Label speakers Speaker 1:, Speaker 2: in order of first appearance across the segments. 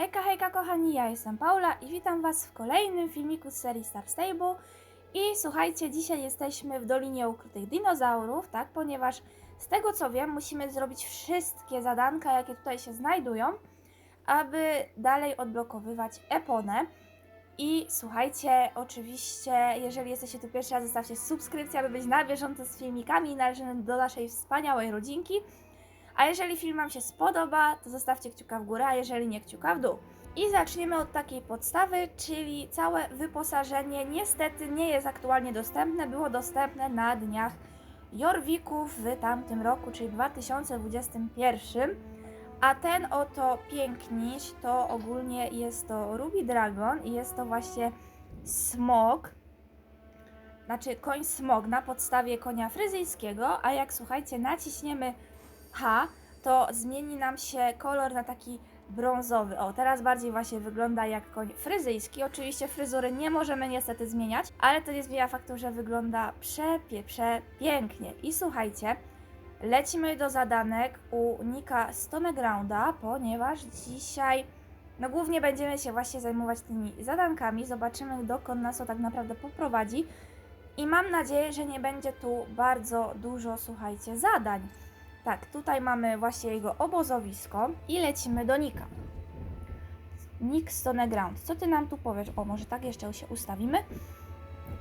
Speaker 1: Hejka, hejka kochani, ja jestem Paula i witam Was w kolejnym filmiku z serii Star Stable. I słuchajcie, dzisiaj jesteśmy w Dolinie Ukrytych Dinozaurów, tak, ponieważ z tego co wiem, musimy zrobić wszystkie zadanka, jakie tutaj się znajdują, aby dalej odblokowywać Eponę. I słuchajcie, oczywiście, jeżeli jesteście tu pierwszy raz, zostawcie subskrypcję, aby być na bieżąco z filmikami i należeć do naszej wspaniałej rodzinki. A jeżeli film Wam się spodoba, to zostawcie kciuka w górę, a jeżeli nie, kciuka w dół. I zaczniemy od takiej podstawy, czyli całe wyposażenie niestety nie jest aktualnie dostępne. Było dostępne na dniach Jorwików w tamtym roku, czyli 2021. A ten oto piękniś to ogólnie jest to Ruby Dragon i jest to właśnie smog, znaczy koń smog na podstawie konia fryzyjskiego, a jak słuchajcie, naciśniemy H, to zmieni nam się kolor na taki brązowy. O, teraz bardziej właśnie wygląda jak koń fryzyjski. Oczywiście fryzury nie możemy niestety zmieniać, ale to nie zmienia faktu, że wygląda przepie, przepięknie. I słuchajcie, lecimy do zadanek u Nika Stonegrounda, ponieważ dzisiaj no głównie będziemy się właśnie zajmować tymi zadankami. Zobaczymy dokąd nas to tak naprawdę poprowadzi. I mam nadzieję, że nie będzie tu bardzo dużo, słuchajcie, zadań. Tak, tutaj mamy właśnie jego obozowisko i lecimy do Nika. Nick Stoneground, co ty nam tu powiesz? O, może tak jeszcze się ustawimy.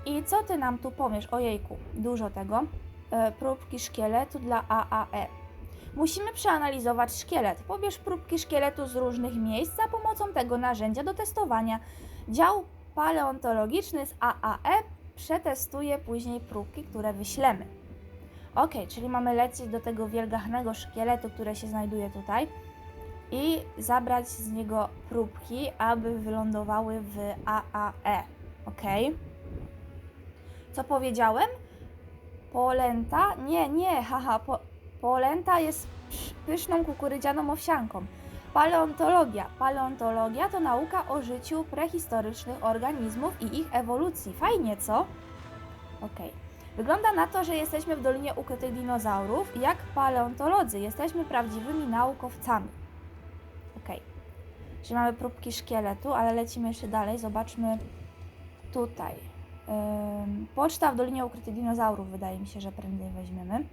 Speaker 1: I co ty nam tu powiesz? Ojejku, dużo tego. E, próbki szkieletu dla AAE. Musimy przeanalizować szkielet. Pobierz próbki szkieletu z różnych miejsc za pomocą tego narzędzia do testowania. Dział paleontologiczny z AAE przetestuje później próbki, które wyślemy. Ok, czyli mamy lecieć do tego wielgachnego szkieletu, które się znajduje tutaj i zabrać z niego próbki, aby wylądowały w AAE. Ok. Co powiedziałem? Polenta? Nie, nie, haha. Po, polenta jest pyszną kukurydzianą owsianką. Paleontologia. Paleontologia to nauka o życiu prehistorycznych organizmów i ich ewolucji. Fajnie, co? Okej. Wygląda na to, że jesteśmy w Dolinie Ukrytych Dinozaurów jak paleontolodzy jesteśmy prawdziwymi naukowcami. Okej. Czyli mamy próbki szkieletu, ale lecimy jeszcze dalej. Zobaczmy tutaj. Ym, poczta w Dolinie Ukrytych Dinozaurów wydaje mi się, że prędzej weźmiemy.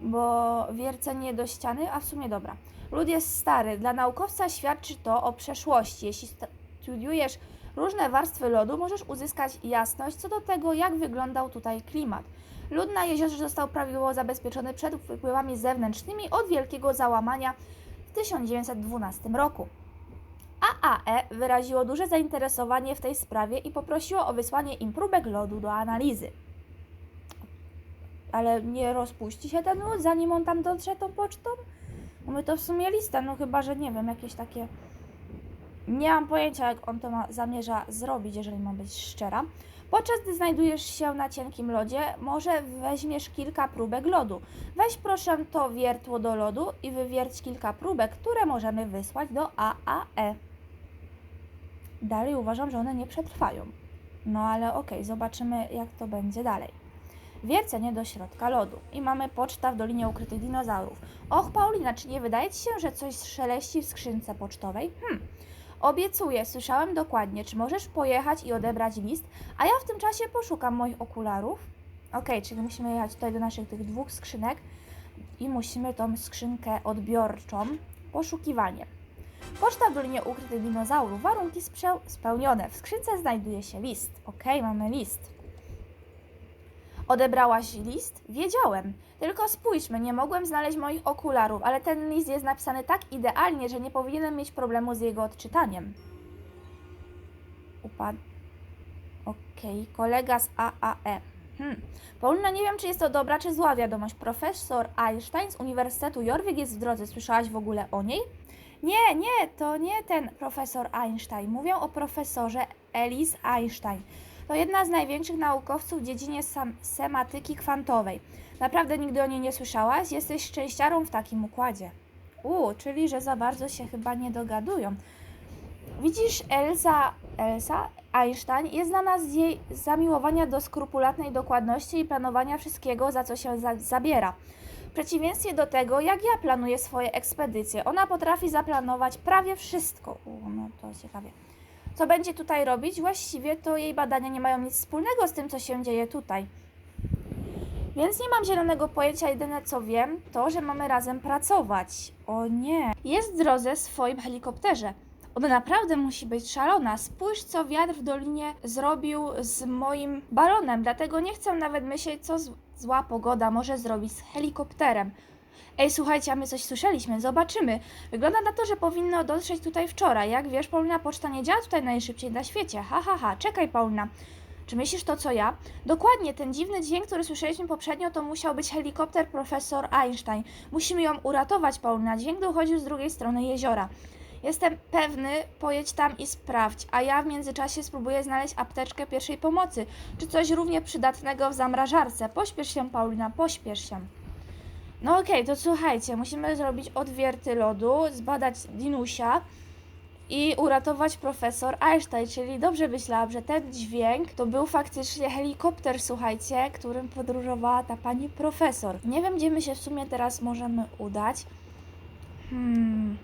Speaker 1: Bo wiercenie do ściany, a w sumie dobra. Lud jest stary. Dla naukowca świadczy to o przeszłości. Jeśli studiujesz różne warstwy lodu, możesz uzyskać jasność co do tego, jak wyglądał tutaj klimat. Lód na jeziorze został prawidłowo zabezpieczony przed wpływami zewnętrznymi od wielkiego załamania w 1912 roku. AAE wyraziło duże zainteresowanie w tej sprawie i poprosiło o wysłanie im próbek lodu do analizy. Ale nie rozpuści się ten lód, zanim on tam dotrze tą pocztą? Mamy to w sumie listę, no chyba, że nie wiem, jakieś takie... Nie mam pojęcia, jak on to ma, zamierza zrobić, jeżeli mam być szczera. Podczas gdy znajdujesz się na cienkim lodzie, może weźmiesz kilka próbek lodu. Weź proszę to wiertło do lodu i wywierć kilka próbek, które możemy wysłać do AAE. Dalej uważam, że one nie przetrwają. No ale okej, zobaczymy jak to będzie dalej. Wiercenie do środka lodu. I mamy poczta w Dolinie Ukrytych Dinozaurów. Och, Paulina, czy nie wydaje Ci się, że coś szeleści w skrzynce pocztowej? Hm, Obiecuję, słyszałem dokładnie. Czy możesz pojechać i odebrać list? A ja w tym czasie poszukam moich okularów. Okej, czyli musimy jechać tutaj do naszych tych dwóch skrzynek i musimy tą skrzynkę odbiorczą. Poszukiwanie. Poczta w Dolinie Ukrytych Dinozaurów. Warunki spełnione. W skrzynce znajduje się list. Okej, mamy list. Odebrałaś list? Wiedziałem. Tylko spójrzmy, nie mogłem znaleźć moich okularów, ale ten list jest napisany tak idealnie, że nie powinienem mieć problemu z jego odczytaniem. Upad... Okej, kolega z AAE. Hmm. Paulina, nie wiem, czy jest to dobra, czy zła wiadomość. Profesor Einstein z Uniwersytetu Jorvik jest w drodze. Słyszałaś w ogóle o niej? Nie, nie, to nie ten profesor Einstein. Mówię o profesorze Ellis Einstein. To jedna z największych naukowców w dziedzinie sematyki kwantowej. Naprawdę nigdy o niej nie słyszałaś? Jesteś szczęściarą w takim układzie. U, czyli że za bardzo się chyba nie dogadują. Widzisz, Elsa, Elsa Einstein jest znana z jej zamiłowania do skrupulatnej dokładności i planowania wszystkiego, za co się za zabiera. W przeciwieństwie do tego, jak ja planuję swoje ekspedycje. Ona potrafi zaplanować prawie wszystko. U, no to ciekawie. Co będzie tutaj robić? Właściwie to jej badania nie mają nic wspólnego z tym, co się dzieje tutaj. Więc nie mam zielonego pojęcia, jedyne co wiem, to, że mamy razem pracować. O nie. Jest w drodze w swoim helikopterze. Ona naprawdę musi być szalona. Spójrz, co wiatr w dolinie zrobił z moim balonem. Dlatego nie chcę nawet myśleć, co zła pogoda może zrobić z helikopterem. Ej, słuchajcie, a my coś słyszeliśmy. Zobaczymy. Wygląda na to, że powinno dotrzeć tutaj wczoraj. Jak wiesz, Paulina, poczta nie działa tutaj najszybciej na świecie. Ha, ha, ha. Czekaj, Paulina. Czy myślisz to, co ja? Dokładnie, ten dziwny dźwięk, który słyszeliśmy poprzednio, to musiał być helikopter profesor Einstein. Musimy ją uratować, Paulina. Dźwięk dochodził z drugiej strony jeziora. Jestem pewny, pojedź tam i sprawdź, a ja w międzyczasie spróbuję znaleźć apteczkę pierwszej pomocy, czy coś równie przydatnego w zamrażarce. Pośpiesz się, Paulina, pośpiesz się. No okej, to słuchajcie, musimy zrobić odwierty lodu, zbadać Dinusia i uratować profesor Einstein, czyli dobrze myślałam, że ten dźwięk to był faktycznie helikopter, słuchajcie, którym podróżowała ta pani profesor. Nie wiem, gdzie my się w sumie teraz możemy udać. Hmm.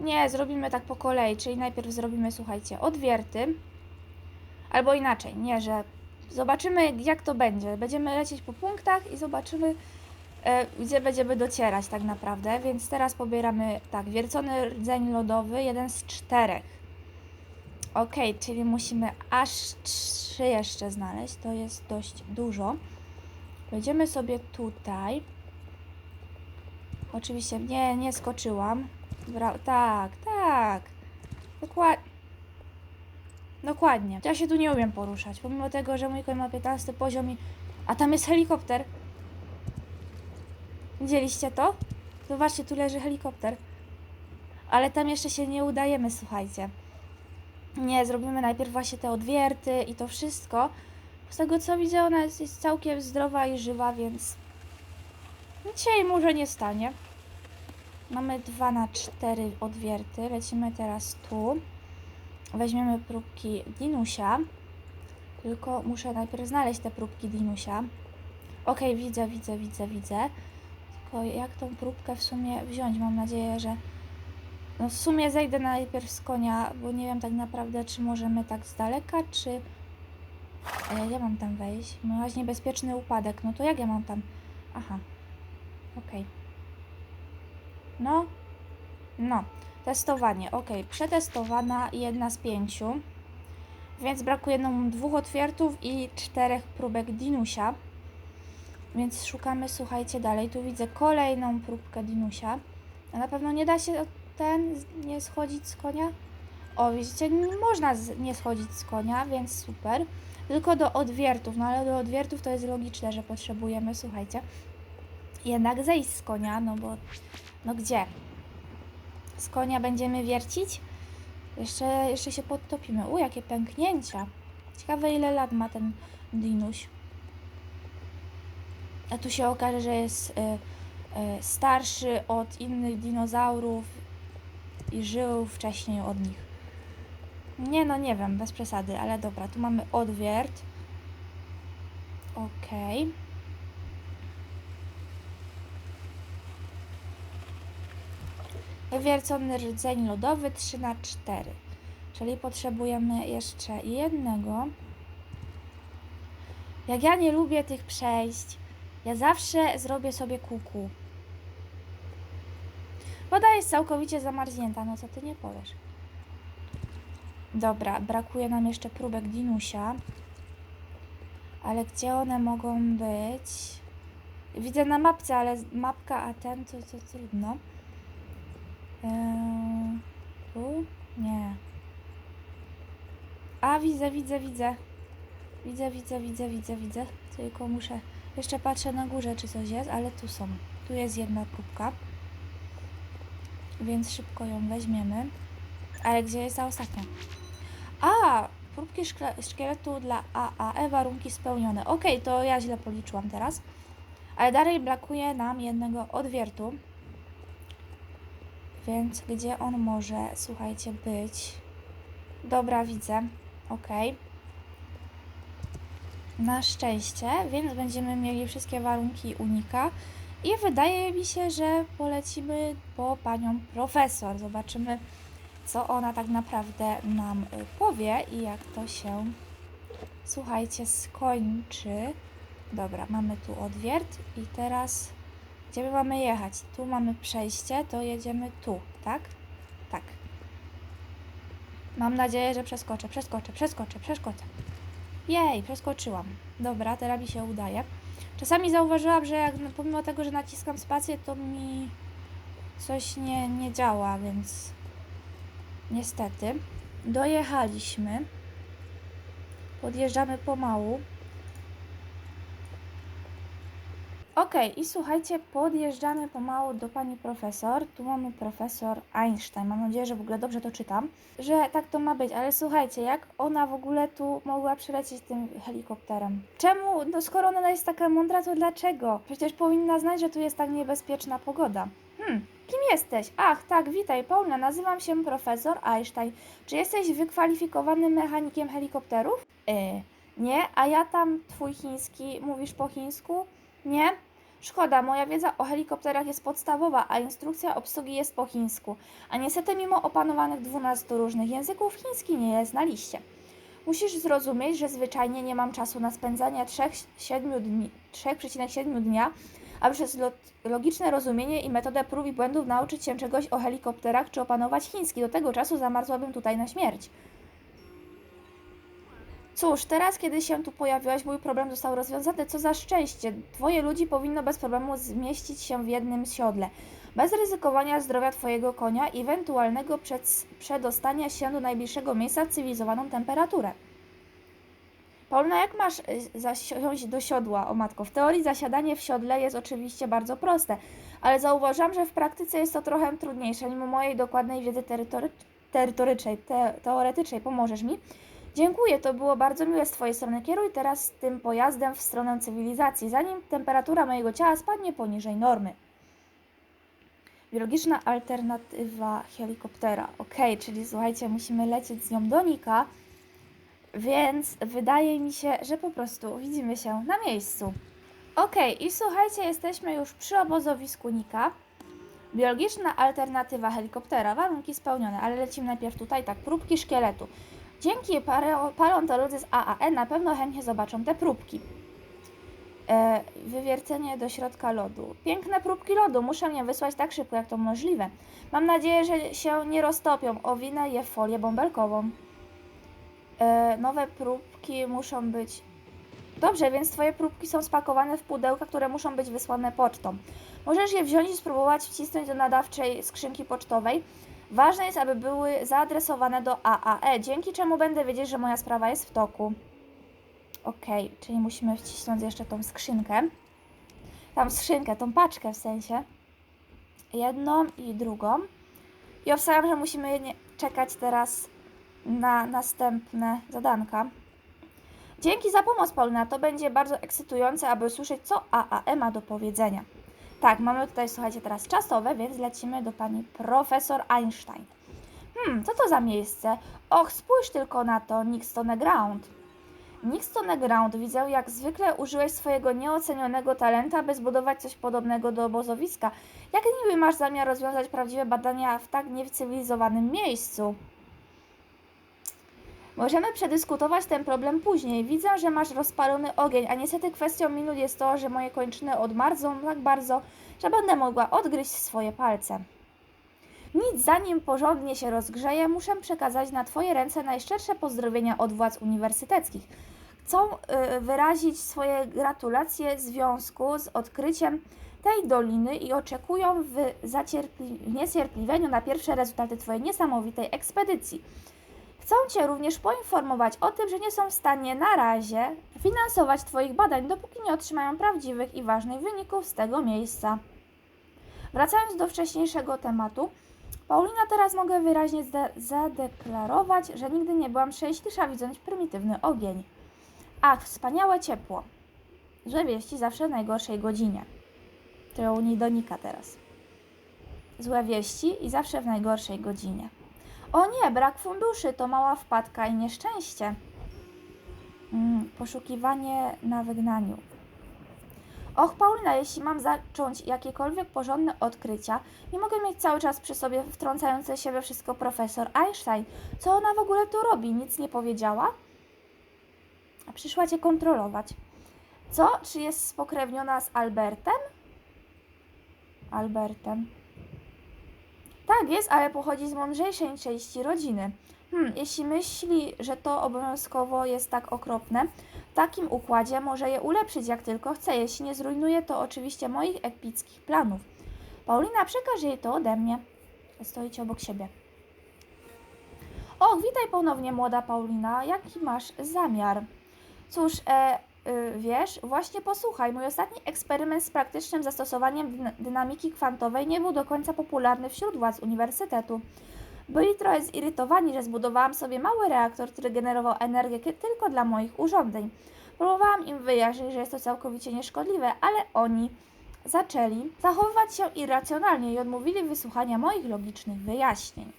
Speaker 1: Nie, zrobimy tak po kolei, czyli najpierw zrobimy, słuchajcie, odwierty. Albo inaczej, nie, że zobaczymy jak to będzie. Będziemy lecieć po punktach i zobaczymy, gdzie będziemy docierać tak naprawdę. Więc teraz pobieramy, tak, wiercony rdzeń lodowy, jeden z czterech. Ok, czyli musimy aż trzy jeszcze znaleźć, to jest dość dużo. Będziemy sobie tutaj. Oczywiście nie, nie skoczyłam. Bra tak, tak. Dokładnie. Dokładnie. Ja się tu nie umiem poruszać, pomimo tego, że mój koń ma 15 poziom i... A tam jest helikopter. Widzieliście to? Zobaczcie, tu leży helikopter. Ale tam jeszcze się nie udajemy, słuchajcie. Nie, zrobimy najpierw właśnie te odwierty i to wszystko. Z tego co widzę, ona jest, jest całkiem zdrowa i żywa, więc jej może nie stanie. Mamy 2 na 4 odwierty. Lecimy teraz tu. Weźmiemy próbki Dinusia. Tylko muszę najpierw znaleźć te próbki Dinusia. Okej, widzę, widzę, widzę, widzę. Tylko jak tą próbkę w sumie wziąć? Mam nadzieję, że... No w sumie zejdę najpierw z konia, bo nie wiem tak naprawdę, czy możemy tak z daleka, czy... Ale ja mam tam wejść? Właśnie niebezpieczny upadek. No to jak ja mam tam... Aha. Okej. No. No. Testowanie. Ok. Przetestowana jedna z pięciu. Więc brakuje nam dwóch otwiertów i czterech próbek Dinusia. Więc szukamy, słuchajcie, dalej. Tu widzę kolejną próbkę Dinusia. A na pewno nie da się ten nie schodzić z konia. O, widzicie, można z, nie schodzić z konia, więc super. Tylko do odwiertów, no ale do odwiertów to jest logiczne, że potrzebujemy, słuchajcie, jednak zejść z konia, no bo, no gdzie? Z konia będziemy wiercić? Jeszcze, jeszcze się podtopimy. U, jakie pęknięcia. Ciekawe, ile lat ma ten dinuś. A tu się okaże, że jest y, y, starszy od innych dinozaurów i żył wcześniej od nich. Nie no, nie wiem, bez przesady, ale dobra, tu mamy odwiert. Okej. Wywiercony rdzeń lodowy 3 na 4 Czyli potrzebujemy jeszcze jednego. Jak ja nie lubię tych przejść, ja zawsze zrobię sobie kuku. Woda jest całkowicie zamarznięta, no co ty nie powiesz. Dobra, brakuje nam jeszcze próbek dinusia. Ale gdzie one mogą być? Widzę na mapce, ale mapka, a ten to, to trudno. Eee, tu? Nie. A, widzę, widzę, widzę. Widzę, widzę, widzę, widzę, widzę. Tylko muszę... Jeszcze patrzę na górze, czy coś jest, ale tu są. Tu jest jedna próbka. Więc szybko ją weźmiemy. Ale gdzie jest ta ostatnia? A! Próbki szkieletu dla AAE, warunki spełnione. Okej, to ja źle policzyłam teraz. Ale dalej brakuje nam jednego odwiertu. Więc gdzie on może, słuchajcie, być? Dobra, widzę. Ok. Na szczęście, więc będziemy mieli wszystkie warunki unika I wydaje mi się, że polecimy po panią profesor. Zobaczymy, co ona tak naprawdę nam y, powie i jak to się, słuchajcie, skończy. Dobra, mamy tu odwiert i teraz gdzie my mamy jechać? Tu mamy przejście, to jedziemy tu, tak? Tak. Mam nadzieję, że przeskoczę, przeskoczę, przeskoczę, przeskoczę. Jej, przeskoczyłam. Dobra, teraz mi się udaje. Czasami zauważyłam, że jak pomimo tego, że naciskam spację, to mi coś nie, nie działa, więc niestety. Dojechaliśmy. Podjeżdżamy pomału. Okej, i słuchajcie, podjeżdżamy pomału do pani profesor. Tu mamy profesor Einstein. Mam nadzieję, że w ogóle dobrze to czytam. Że tak to ma być, ale słuchajcie, jak ona w ogóle tu mogła przylecieć tym helikopterem? Czemu? No skoro ona jest taka mądra, to dlaczego? Przecież powinna znać, że tu jest tak niebezpieczna pogoda. Hmm, kim jesteś? Ach, tak, witaj, Paulina, nazywam się profesor Einstein. Czy jesteś wykwalifikowanym mechanikiem helikopterów? Yy, nie, a ja tam twój chiński, mówisz po chińsku? Nie? Szkoda, moja wiedza o helikopterach jest podstawowa, a instrukcja obsługi jest po chińsku. A niestety mimo opanowanych 12 różnych języków, chiński nie jest na liście. Musisz zrozumieć, że zwyczajnie nie mam czasu na spędzanie 3,7 dni, 3,7 dnia, aby przez lo- logiczne rozumienie i metodę prób i błędów nauczyć się czegoś o helikopterach czy opanować chiński. Do tego czasu zamarzłabym tutaj na śmierć. Cóż, teraz kiedy się tu pojawiłaś, mój problem został rozwiązany. Co za szczęście. Twoje ludzi powinno bez problemu zmieścić się w jednym siodle. Bez ryzykowania zdrowia twojego konia i ewentualnego przed, przedostania się do najbliższego miejsca w cywilizowaną temperaturę. Paulina, jak masz y, zasiąść do siodła, o matko? W teorii zasiadanie w siodle jest oczywiście bardzo proste, ale zauważam, że w praktyce jest to trochę trudniejsze. Mimo mojej dokładnej wiedzy terytory, terytorycznej, te, teoretycznej, pomożesz mi? Dziękuję, to było bardzo miłe z Twojej strony. Kieruj teraz tym pojazdem w stronę cywilizacji, zanim temperatura mojego ciała spadnie poniżej normy. Biologiczna alternatywa helikoptera. Ok, czyli słuchajcie, musimy lecieć z nią do Nika, więc wydaje mi się, że po prostu widzimy się na miejscu. Ok, i słuchajcie, jesteśmy już przy obozowisku Nika. Biologiczna alternatywa helikoptera, warunki spełnione, ale lecimy najpierw tutaj, tak, próbki szkieletu. Dzięki paleontolodzy z AAE na pewno chętnie zobaczą te próbki. E, wywiercenie do środka lodu. Piękne próbki lodu, muszę je wysłać tak szybko jak to możliwe. Mam nadzieję, że się nie roztopią. Owinę je w folię bąbelkową. E, nowe próbki muszą być. Dobrze, więc Twoje próbki są spakowane w pudełka, które muszą być wysłane pocztą. Możesz je wziąć i spróbować wcisnąć do nadawczej skrzynki pocztowej. Ważne jest, aby były zaadresowane do AAE, dzięki czemu będę wiedzieć, że moja sprawa jest w toku. Ok, czyli musimy wcisnąć jeszcze tą skrzynkę. Tam skrzynkę, tą paczkę w sensie. Jedną i drugą. I obstawiam, że musimy czekać teraz na następne zadanka. Dzięki za pomoc, Paulina. To będzie bardzo ekscytujące, aby usłyszeć, co AAE ma do powiedzenia. Tak, mamy tutaj, słuchajcie, teraz czasowe, więc lecimy do pani profesor Einstein. Hmm, co to za miejsce? Och, spójrz tylko na to, Nixtone Ground. Nixtone Ground, widzę, jak zwykle użyłeś swojego nieocenionego talenta, by zbudować coś podobnego do obozowiska. Jak niby masz zamiar rozwiązać prawdziwe badania w tak niecywilizowanym miejscu? Możemy przedyskutować ten problem później. Widzę, że masz rozpalony ogień, a niestety kwestią minut jest to, że moje kończyny odmarzą tak bardzo, że będę mogła odgryźć swoje palce. Nic zanim porządnie się rozgrzeje, muszę przekazać na Twoje ręce najszczersze pozdrowienia od władz uniwersyteckich. Chcą y, wyrazić swoje gratulacje w związku z odkryciem tej doliny i oczekują w niecierpliwieniu na pierwsze rezultaty Twojej niesamowitej ekspedycji. Chcą Cię również poinformować o tym, że nie są w stanie na razie finansować Twoich badań, dopóki nie otrzymają prawdziwych i ważnych wyników z tego miejsca. Wracając do wcześniejszego tematu, Paulina, teraz mogę wyraźnie zadeklarować, że nigdy nie byłam szczęśliwsza widząc prymitywny ogień. Ach, wspaniałe ciepło. Złe wieści zawsze w najgorszej godzinie. To ją nie donika teraz. Złe wieści i zawsze w najgorszej godzinie. O nie, brak funduszy to mała wpadka i nieszczęście. Mm, poszukiwanie na wygnaniu. Och, Paulina, jeśli mam zacząć jakiekolwiek porządne odkrycia, nie mogę mieć cały czas przy sobie wtrącający się we wszystko profesor Einstein. Co ona w ogóle tu robi? Nic nie powiedziała? A przyszła cię kontrolować. Co? Czy jest spokrewniona z Albertem? Albertem. Tak, jest, ale pochodzi z mądrzejszej części rodziny. Hmm, jeśli myśli, że to obowiązkowo jest tak okropne, w takim układzie może je ulepszyć jak tylko chce, jeśli nie zrujnuje to oczywiście moich epickich planów. Paulina, przekaż jej to ode mnie. Stoicie obok siebie. O, witaj ponownie, młoda Paulina. Jaki masz zamiar? Cóż, e, wiesz, właśnie posłuchaj, mój ostatni eksperyment z praktycznym zastosowaniem dyn- dynamiki kwantowej nie był do końca popularny wśród władz uniwersytetu. Byli trochę zirytowani, że zbudowałam sobie mały reaktor, który generował energię tylko dla moich urządzeń. Próbowałam im wyjaśnić, że jest to całkowicie nieszkodliwe, ale oni zaczęli zachowywać się irracjonalnie i odmówili wysłuchania moich logicznych wyjaśnień.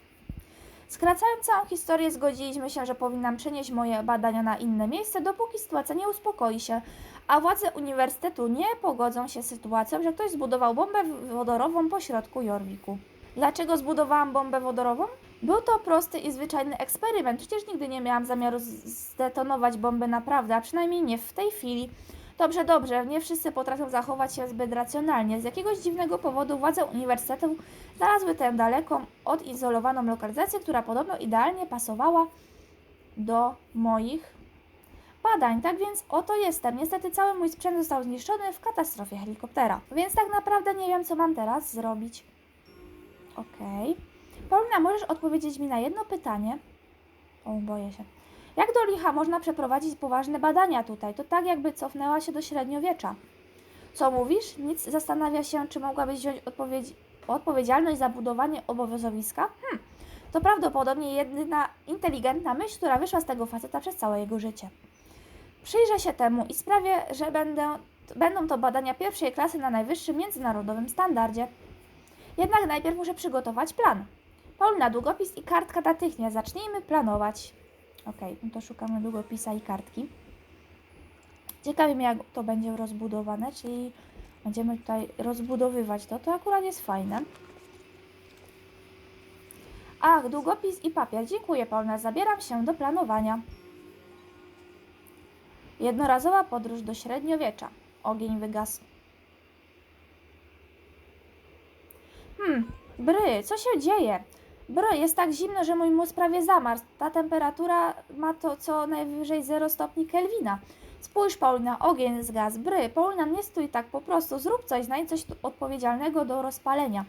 Speaker 1: Skracając całą historię, zgodziliśmy się, że powinnam przenieść moje badania na inne miejsce, dopóki sytuacja nie uspokoi się, a władze uniwersytetu nie pogodzą się z sytuacją, że ktoś zbudował bombę wodorową pośrodku Jorwiku. Dlaczego zbudowałam bombę wodorową? Był to prosty i zwyczajny eksperyment. Przecież nigdy nie miałam zamiaru zdetonować bomby naprawdę, a przynajmniej nie w tej chwili. Dobrze, dobrze, nie wszyscy potrafią zachować się zbyt racjonalnie. Z jakiegoś dziwnego powodu władze uniwersytetu znalazły tę daleką, odizolowaną lokalizację, która podobno idealnie pasowała do moich badań. Tak więc oto jestem. Niestety cały mój sprzęt został zniszczony w katastrofie helikoptera. Więc tak naprawdę nie wiem, co mam teraz zrobić. Okej. Paulina, możesz odpowiedzieć mi na jedno pytanie? O, boję się. Jak do licha można przeprowadzić poważne badania tutaj? To tak, jakby cofnęła się do średniowiecza. Co mówisz? Nic zastanawia się, czy mogłabyś wziąć odpowiedź, odpowiedzialność za budowanie obowiązowiska? Hm, to prawdopodobnie jedyna inteligentna myśl, która wyszła z tego faceta przez całe jego życie. Przyjrzę się temu i sprawię, że będę, będą to badania pierwszej klasy na najwyższym międzynarodowym standardzie. Jednak najpierw muszę przygotować plan. Paulina, długopis i kartka natychmiast. Zacznijmy planować. Okej, no to szukamy długopisa i kartki. Ciekawi mnie, jak to będzie rozbudowane, czyli będziemy tutaj rozbudowywać to. To akurat jest fajne. Ach, długopis i papier. Dziękuję, Paulina. Zabieram się do planowania. Jednorazowa podróż do średniowiecza. Ogień wygasł. Hmm, Bry, co się dzieje? Bry, jest tak zimno, że mój mózg prawie zamarzł. Ta temperatura ma to co najwyżej 0 stopni Kelwina. Spójrz, Paulina, ogień zgasł. Bry, Paulina, nie stój tak po prostu. Zrób coś, znajdź coś odpowiedzialnego do rozpalenia.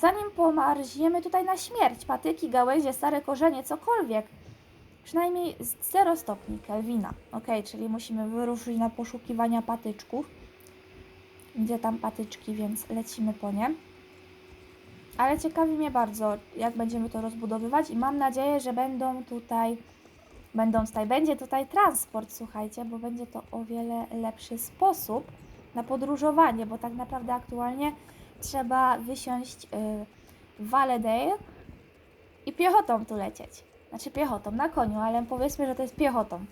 Speaker 1: Zanim pomarzniemy tutaj na śmierć, patyki, gałęzie, stare korzenie, cokolwiek. Przynajmniej z 0 stopni Kelwina. Ok, czyli musimy wyruszyć na poszukiwania patyczków. Gdzie tam patyczki, więc lecimy po nie. Ale ciekawi mnie bardzo, jak będziemy to rozbudowywać i mam nadzieję, że będą tutaj, będą tutaj, będzie tutaj transport, słuchajcie, bo będzie to o wiele lepszy sposób na podróżowanie, bo tak naprawdę aktualnie trzeba wysiąść y, w Valedale i piechotą tu lecieć. Znaczy piechotą, na koniu, ale powiedzmy, że to jest piechotą.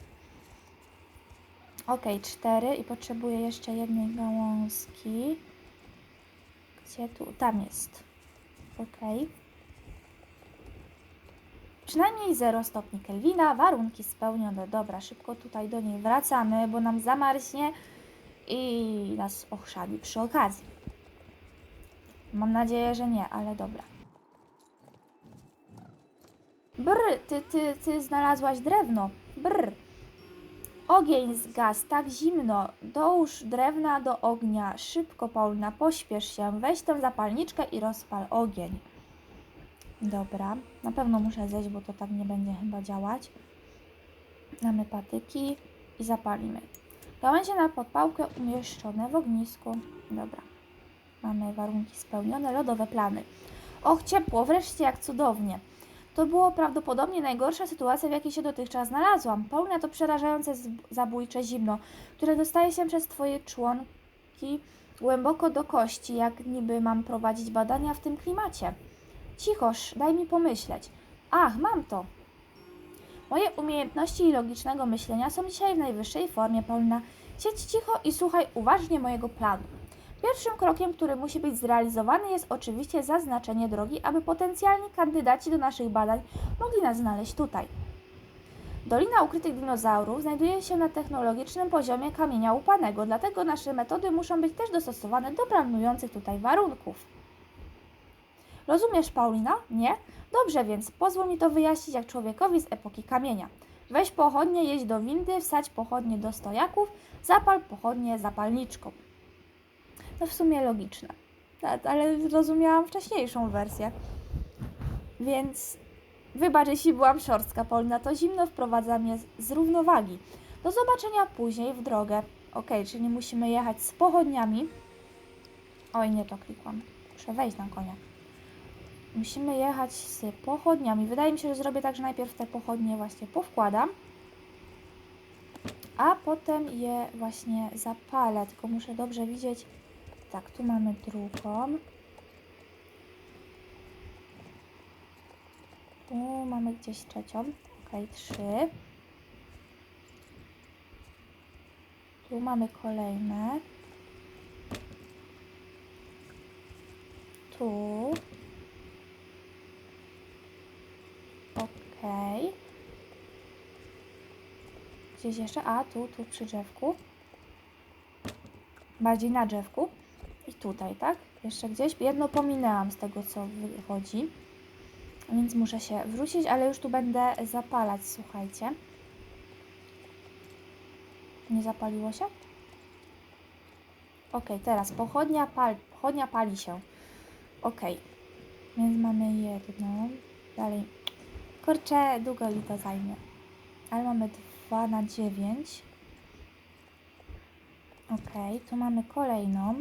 Speaker 1: Ok, cztery i potrzebuję jeszcze jednej gałązki. Gdzie tu? Tam jest. Ok. Przynajmniej 0 stopni Kelwina, warunki spełnione. Dobra, szybko tutaj do niej wracamy, bo nam zamarznie i nas ochrzani przy okazji. Mam nadzieję, że nie, ale dobra. Brr, ty, ty, ty znalazłaś drewno. Brr. Ogień zgasł, tak zimno. Dołóż drewna do ognia. Szybko, Paulina, pośpiesz się. Weź tę zapalniczkę i rozpal ogień. Dobra, na pewno muszę zejść, bo to tak nie będzie chyba działać. Mamy patyki i zapalimy. Gałęzie na podpałkę umieszczone w ognisku. Dobra. Mamy warunki spełnione, lodowe plany. Och, ciepło, wreszcie jak cudownie. To było prawdopodobnie najgorsza sytuacja, w jakiej się dotychczas znalazłam. Paulina to przerażające zabójcze zimno, które dostaje się przez Twoje członki głęboko do kości, jak niby mam prowadzić badania w tym klimacie. Cichoż, daj mi pomyśleć. Ach, mam to. Moje umiejętności logicznego myślenia są dzisiaj w najwyższej formie, Paulina. Siedź cicho i słuchaj uważnie mojego planu. Pierwszym krokiem, który musi być zrealizowany, jest oczywiście zaznaczenie drogi, aby potencjalni kandydaci do naszych badań mogli nas znaleźć tutaj. Dolina ukrytych dinozaurów znajduje się na technologicznym poziomie kamienia łupanego, dlatego nasze metody muszą być też dostosowane do planujących tutaj warunków. Rozumiesz, Paulina? Nie? Dobrze, więc pozwól mi to wyjaśnić jak człowiekowi z epoki kamienia. Weź pochodnie, jedź do windy, wsadź pochodnie do stojaków, zapal pochodnie zapalniczką. To w sumie logiczne, ale zrozumiałam wcześniejszą wersję. Więc wybacz, jeśli byłam szorstka, Paulina, to zimno wprowadza mnie z równowagi. Do zobaczenia później w drogę. Ok, czyli musimy jechać z pochodniami. Oj, nie to klikłam. Muszę wejść na konia. Musimy jechać z pochodniami. Wydaje mi się, że zrobię tak, że najpierw te pochodnie właśnie powkładam, a potem je właśnie zapalę. Tylko muszę dobrze widzieć. Tak, tu mamy drugą. Tu mamy gdzieś trzecią. Ok, trzy. Tu mamy kolejne. Tu. Okej. Gdzieś jeszcze? A, tu, tu przy drzewku. Bardziej na drzewku. Tutaj, tak? Jeszcze gdzieś. Jedno pominęłam z tego, co wychodzi. Więc muszę się wrócić, ale już tu będę zapalać, słuchajcie. Nie zapaliło się? Ok, teraz pochodnia, pal, pochodnia pali się. Ok, więc mamy jedną. Dalej. Kurczę, długo mi to zajmie. Ale mamy 2 na 9. Ok, tu mamy kolejną.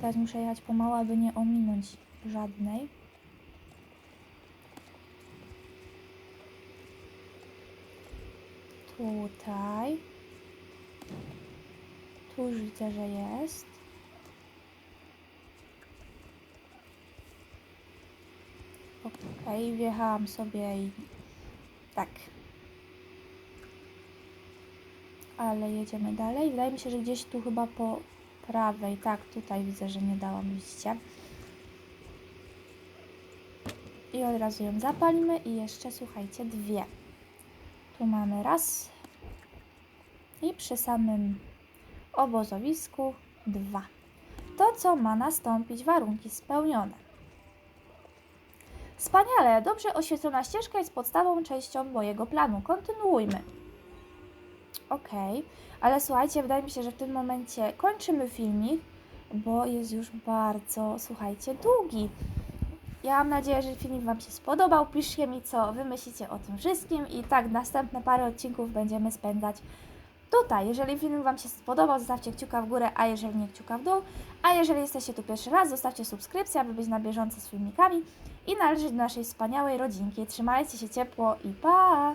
Speaker 1: Teraz muszę jechać pomału, aby nie ominąć żadnej. Tutaj. Tu już widzę, że jest. Okej, wjechałam sobie i tak. Ale jedziemy dalej. Wydaje mi się, że gdzieś tu chyba po prawej. Tak, tutaj widzę, że nie dałam, widzicie. I od razu ją zapalimy i jeszcze, słuchajcie, dwie. Tu mamy raz. I przy samym obozowisku dwa. To, co ma nastąpić, warunki spełnione. Wspaniale, dobrze oświetlona ścieżka jest podstawą częścią mojego planu. Kontynuujmy. Okej, ale słuchajcie, wydaje mi się, że w tym momencie kończymy filmik, bo jest już bardzo, słuchajcie, długi. Ja mam nadzieję, że filmik Wam się spodobał. Piszcie mi, co Wy myślicie o tym wszystkim i tak następne parę odcinków będziemy spędzać tutaj. Jeżeli filmik Wam się spodobał, zostawcie kciuka w górę, a jeżeli nie kciuka w dół. A jeżeli jesteście tu pierwszy raz, zostawcie subskrypcję, aby być na bieżąco z filmikami i należeć do naszej wspaniałej rodzinki. Trzymajcie się ciepło i pa!